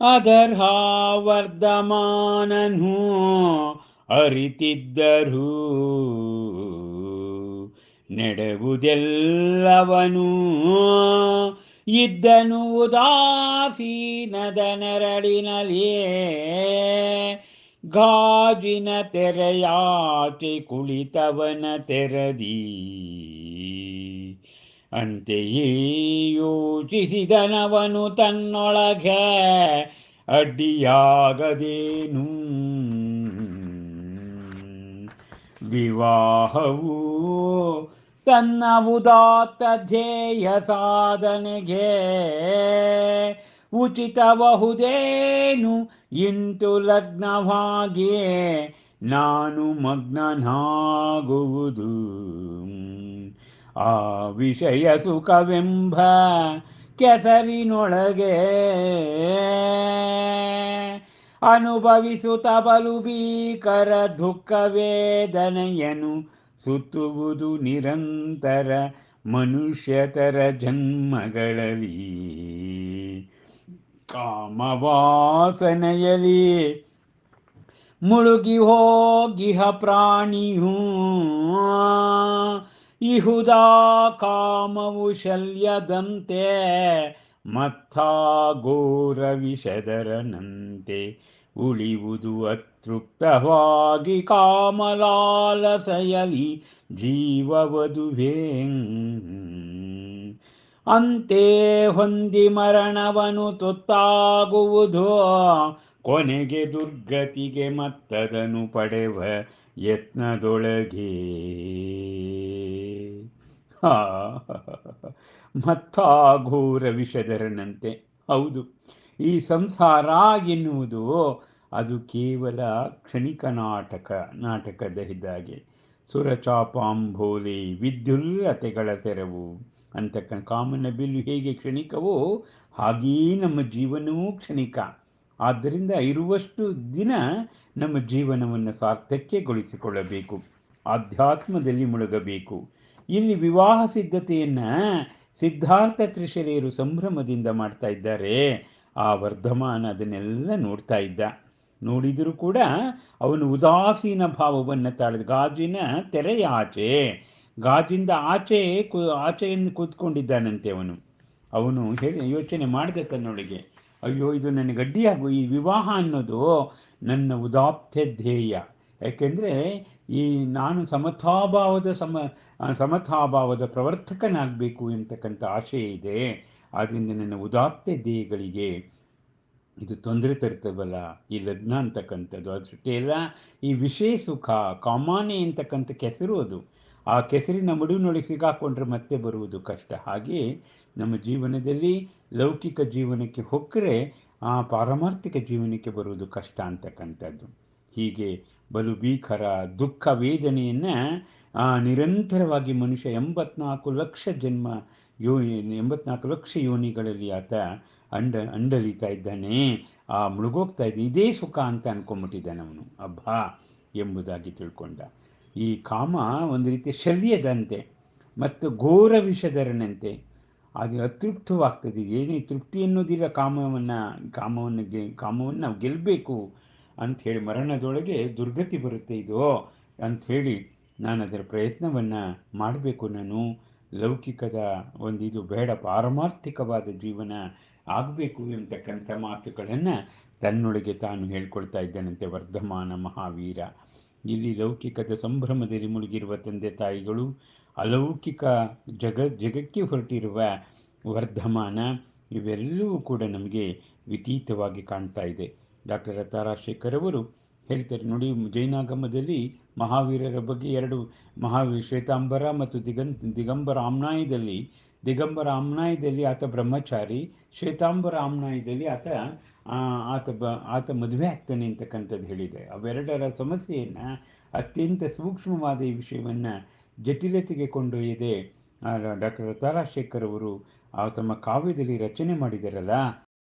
ಅದರ್ಹಾವರ್ಧಮಾನನು ಅರಿತಿದ್ದರು ನೆಡುವುದೆಲ್ಲವನು ಇದ್ದನು ಉದಾಸೀನದ ನೆರಳಿನಲಿಯೇ ಗಾಜಿನ ತೆರೆಯಾಚೆ ಕುಳಿತವನ ತೆರದಿ. ಅಂತೆಯೇ ಯೋಚಿಸಿದನವನು ತನ್ನೊಳಗೆ ಅಡ್ಡಿಯಾಗದೇನು? ವಿವಾಹವು ತನ್ನ ಉದಾತ್ತ ಧ್ಯೇಯ ಸಾಧನೆಗೆ ಉಚಿತಬಹುದೇನು? ಇಂತು ಲಗ್ನವಾಗಿಯೇ ನಾನು ಮಗ್ನನಾಗುವುದು. ಆ ವಿಷಯ ಸುಖವೆಂಬ ಕೆಸರಿನೊಳಗೆ ಅನುಭವಿಸುತ್ತ ಬಲು ಭೀಕರ ದುಃಖ ವೇದನೆಯನು ಸುತ್ತುವುದು ನಿರಂತರ ಮನುಷ್ಯತರ ಜನ್ಮಗಳಲ್ಲಿ. ಕಾಮವಾಸನೆಯಲ್ಲಿ ಮುಳುಗಿ ಹೋಗಿಹ ಪ್ರಾಣಿಯೂ ಇಹುದಾ ಕಾಮವು ಶಲ್ಯದಂತೆ ಮತ್ತಾ ಘೋರ ವಿಷದರನಂತೆ ಉಳಿಯುವುದು ಅತೃಪ್ತವಾಗಿ ಕಾಮಲಾಲಸೆಯಲಿ ಜೀವವದುವೇ ಅಂತೆ ಹೊಂದಿ ಮರಣವನು ತೊತ್ತಾಗುವುದು, ಕೊನೆಗೆ ದುರ್ಗತಿಗೆ ಮತ್ತದನು ಪಡೆವ ಯತ್ನದೊಳಗೆ. ಮತ್ತಾಘೋರ ವಿಷಧರನಂತೆ. ಹೌದು, ಈ ಸಂಸಾರ ಎನ್ನುವುದು ಅದು ಕೇವಲ ಕ್ಷಣಿಕ ನಾಟಕ ನಾಟಕದ ಇದ್ದಾಗೆ ಸುರಚಾಪಾಂಬೋಲಿ ವಿದ್ಯುಲ್ಲತೆಗಳ ತೆರವು. ಅಂತಕ್ಕ ಕಾಮನ ಬಿಲ್ಲು ಹೇಗೆ ಕ್ಷಣಿಕವೋ ಹಾಗೇ ನಮ್ಮ ಜೀವನವೂ ಕ್ಷಣಿಕ. ಆದ್ದರಿಂದ ಇರುವಷ್ಟು ದಿನ ನಮ್ಮ ಜೀವನವನ್ನು ಸಾರ್ಥಕ್ಯಗೊಳಿಸಿಕೊಳ್ಳಬೇಕು, ಆಧ್ಯಾತ್ಮದಲ್ಲಿ ಮುಳುಗಬೇಕು. ಇಲ್ಲಿ ವಿವಾಹ ಸಿದ್ಧತೆಯನ್ನು ಸಿದ್ಧಾರ್ಥ ತ್ರಿಶರಿಯರು ಸಂಭ್ರಮದಿಂದ ಮಾಡ್ತಾ ಇದ್ದಾರೆ. ಆ ವರ್ಧಮಾನ ಅದನ್ನೆಲ್ಲ ನೋಡ್ತಾ ಇದ್ದ. ನೋಡಿದರೂ ಕೂಡ ಅವನು ಉದಾಸೀನ ಭಾವವನ್ನು ತಾಳಿದ. ಗಾಜಿನ ತೆರೆಯ ಆಚೆ, ಗಾಜಿಂದ ಆಚೆ ಕು, ಆಚೆಯನ್ನು ಕೂತ್ಕೊಂಡಿದ್ದಾನಂತೆ ಅವನು. ಅವನು ಹೇಳಿ ಯೋಚನೆ ಮಾಡಿದೆ ತನ್ನೊಳಗೆ. ಅಯ್ಯೋ, ಇದು ನನಗೆ ಅಡ್ಡಿಯಾಗು ಈ ವಿವಾಹ ಅನ್ನೋದು ನನ್ನ ಉದಾಪ್ತ ಧ್ಯೇಯ. ಯಾಕೆಂದರೆ ಈ ನಾನು ಸಮತಾಭಾವದ ಸಮ ಸಮತಾಭಾವದ ಪ್ರವರ್ತಕನಾಗಬೇಕು ಎಂತಕ್ಕಂಥ ಆಶೆ ಇದೆ. ಆದ್ದರಿಂದ ನನ್ನ ಉದಾತ್ತ ಧ್ಯೇಯಗಳಿಗೆ ಇದು ತೊಂದರೆ ತರ್ತವಲ್ಲ ಈ ಲಗ್ನ ಅಂತಕ್ಕಂಥದ್ದು. ಅಷ್ಟೇ ಅಲ್ಲ, ಈ ವಿಷಯ ಸುಖ, ಕಾಮಾನೆ ಅಂತಕ್ಕಂಥ ಕೆಸರು ಅದು. ಆ ಕೆಸರಿನ ಮಡುವಿನೊಳಗೆ ಸಿಗಾಕೊಂಡ್ರೆ ಮತ್ತೆ ಬರುವುದು ಕಷ್ಟ. ಹಾಗೆ ನಮ್ಮ ಜೀವನದಲ್ಲಿ ಲೌಕಿಕ ಜೀವನಕ್ಕೆ ಹೊಕ್ಕರೆ ಆ ಪಾರಮಾರ್ಥಿಕ ಜೀವನಕ್ಕೆ ಬರುವುದು ಕಷ್ಟ ಅಂತಕ್ಕಂಥದ್ದು. ಹೀಗೆ ಬಲು ಭೀಕರ ದುಃಖ ವೇದನೆಯನ್ನು ನಿರಂತರವಾಗಿ ಮನುಷ್ಯ ಎಂಬತ್ನಾಲ್ಕು ಲಕ್ಷ ಜನ್ಮ ಯೋ ಎಂಬತ್ನಾಲ್ಕು ಲಕ್ಷ ಯೋನಿಗಳಲ್ಲಿ ಆತ ಅಂಡ, ಅಂಡಲಿತಾ ಇದ್ದಾನೆ. ಆ ಮುಳುಗೋಗ್ತಾ ಇದ್ದ ಇದೇ ಸುಖ ಅಂತ ಅನ್ಕೊಂಬಿಟ್ಟಿದ್ದಾನೆ ಅವನು. ಅಬ್ಬಾ ಎಂಬುದಾಗಿ ತಿಳ್ಕೊಂಡ. ಈ ಕಾಮ ಒಂದು ರೀತಿಯ ಶಲ್ಯದಂತೆ ಮತ್ತು ಘೋರ ವಿಷಧರನಂತೆ. ಅದು ಅತೃಪ್ತವಾಗ್ತದೆ. ಏನೇ ತೃಪ್ತಿ ಅನ್ನೋದಿಲ್ಲ ಕಾಮವನ್ನು ಕಾಮವನ್ನು ಗೆ, ಕಾಮವನ್ನು ನಾವು ಗೆಲ್ಲಬೇಕು ಅಂಥೇಳಿ ಮರಣದೊಳಗೆ ದುರ್ಗತಿ ಬರುತ್ತೆ ಇದು ಅಂಥೇಳಿ ನಾನು ಅದರ ಪ್ರಯತ್ನವನ್ನು ಮಾಡಬೇಕು. ನಾನು ಲೌಕಿಕದ ಒಂದು ಇದು ಬೇಡ, ಪಾರಮಾರ್ಥಿಕವಾದ ಜೀವನ ಆಗಬೇಕು ಎಂತಕ್ಕಂಥ ಮಾತುಗಳನ್ನು ತನ್ನೊಳಗೆ ತಾನು ಹೇಳ್ಕೊಳ್ತಾ ಇದ್ದಾನಂತೆ ವರ್ಧಮಾನ ಮಹಾವೀರ. ಇಲ್ಲಿ ಲೌಕಿಕದ ಸಂಭ್ರಮದಲ್ಲಿ ಮುಳುಗಿರುವ ತಂದೆ ತಾಯಿಗಳು ಅಲೌಕಿಕ ಜಗ, ಜಗಕ್ಕೆ ಹೊರಟಿರುವ ವರ್ಧಮಾನ, ಇವೆಲ್ಲವೂ ಕೂಡ ನಮಗೆ ವಿತೀತವಾಗಿ ಕಾಣ್ತಾ ಇದೆ. ಡಾಕ್ಟರ್ ತಾರಾಶೇಖರ್ ಅವರು ಹೇಳ್ತಾರೆ, ನೋಡಿ, ಜೈನಾಗಮದಲ್ಲಿ ಮಹಾವೀರರ ಬಗ್ಗೆ ಎರಡು ಮಹಾವೀರ ಶ್ವೇತಾಂಬರ ಮತ್ತು ದಿಗಂತ್ ದಿಗಂಬರ ಆಮ್ನಾಯದಲ್ಲಿ ದಿಗಂಬರ ಆಮ್ನಾಯದಲ್ಲಿ ಆತ ಬ್ರಹ್ಮಚಾರಿ ಶ್ವೇತಾಂಬರ ಆಮ್ನಾಯದಲ್ಲಿ ಆತ ಆತ ಬ, ಆತ ಮದುವೆ ಆಗ್ತಾನೆ ಅಂತಕ್ಕಂಥದ್ದು ಹೇಳಿದೆ. ಅವೆರಡರ ಸಮಸ್ಯೆಯನ್ನು, ಅತ್ಯಂತ ಸೂಕ್ಷ್ಮವಾದ ಈ ವಿಷಯವನ್ನು ಜಟಿಲತೆಗೆ ಕೊಂಡೊಯ್ಯದೆ ಡಾಕ್ಟರ್ ತಾರಾಶೇಖರ್ ಅವರು ತಮ್ಮ ಕಾವ್ಯದಲ್ಲಿ ರಚನೆ ಮಾಡಿದಾರಲ್ಲ